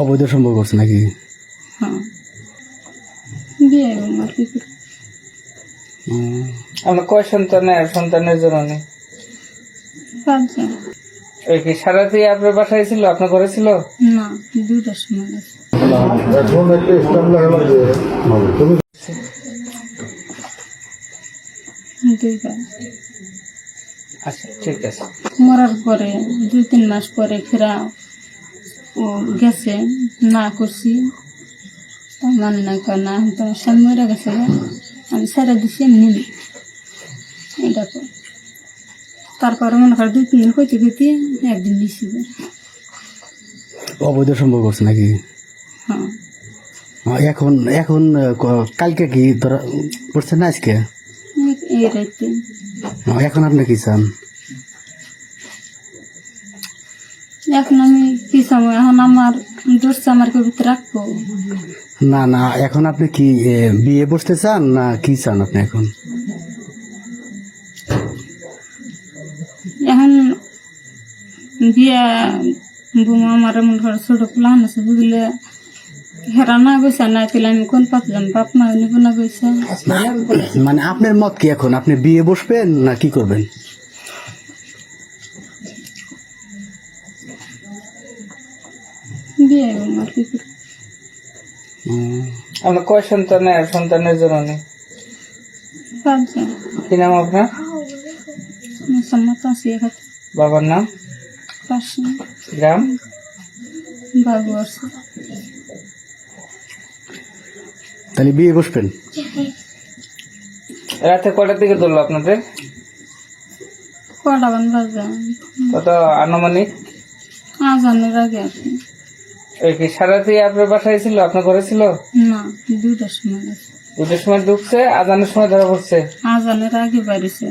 অবৈধ সম্পর্ক করছে নাকি? হ্যাঁ। বিয়ে আর আপনার কয় সন্তানের সন্তানের জন্য নেই পাঁচজন। এই কি সারাতে আপনার বাসায় ছিল আপনার ঘরে ছিল? না দুইটার সময় এখন একটা ইসলাম লাগল যে তুমি আচ্ছা ঠিক আছে। মরার পরে দুই তিন মাস পরে ফেরা ও গেছে না করছি। তা মানে না কয় না আমি তোমার স্বামী মরে গেছে আমি সারা দিছি এমনি। এটা তারপরে মনে কর দুই তিন দিন কইতে কইতে একদিন গা। অবৈধ সম্পর্ক করছে নাকি? হ্যাঁ। এখন এখন কালকে কি ধরা পড়ছে না আজকে? এই- রাইতে। এখন আপনি কি চান? এখন আমি কি সময় এখন আমার দোষটা আমার ভিতরে রাখব। না না এখন আপনি কি বিয়ে বসতে চান না কি চান আপনি এখন? এখন বিয়া বোমা আমার এমন ঘরে ছোট প্লান আছে বুঝলে? হেরা না গেছে না পেলে আমি কোন পাপ যাম বাপ মা নিব না গেছে মানে আপনার মত কি এখন? আপনি বিয়ে বসবেন না কি করবেন? এবং আর কি। করি আপনার কয় সন্তানের সন্তানের জন্য নেই পাঁচজন। কি নাম আপনার? মুসম্মত আছে বাবার নাম? পাশে গ্রাম? বাবু আছে। তাহলে বিয়ে বসবেন? রাতে কটার দিকে ধরলো আপনাদের? কটা বান বাজে? কত আনুমানিক? আজানের আগে আর কি সারাতে আপনার বাসায় ছিল? আপনার ঘরে ছিল? না দুইটার সময় দুটোর সময় ঢুকছে আজানের সময় ধরা পড়ছে? আজানের আগে বাড়িছে।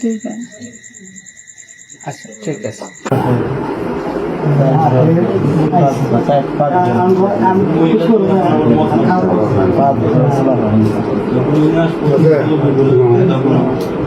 দুইটা আচ্ছা ঠিক আছে।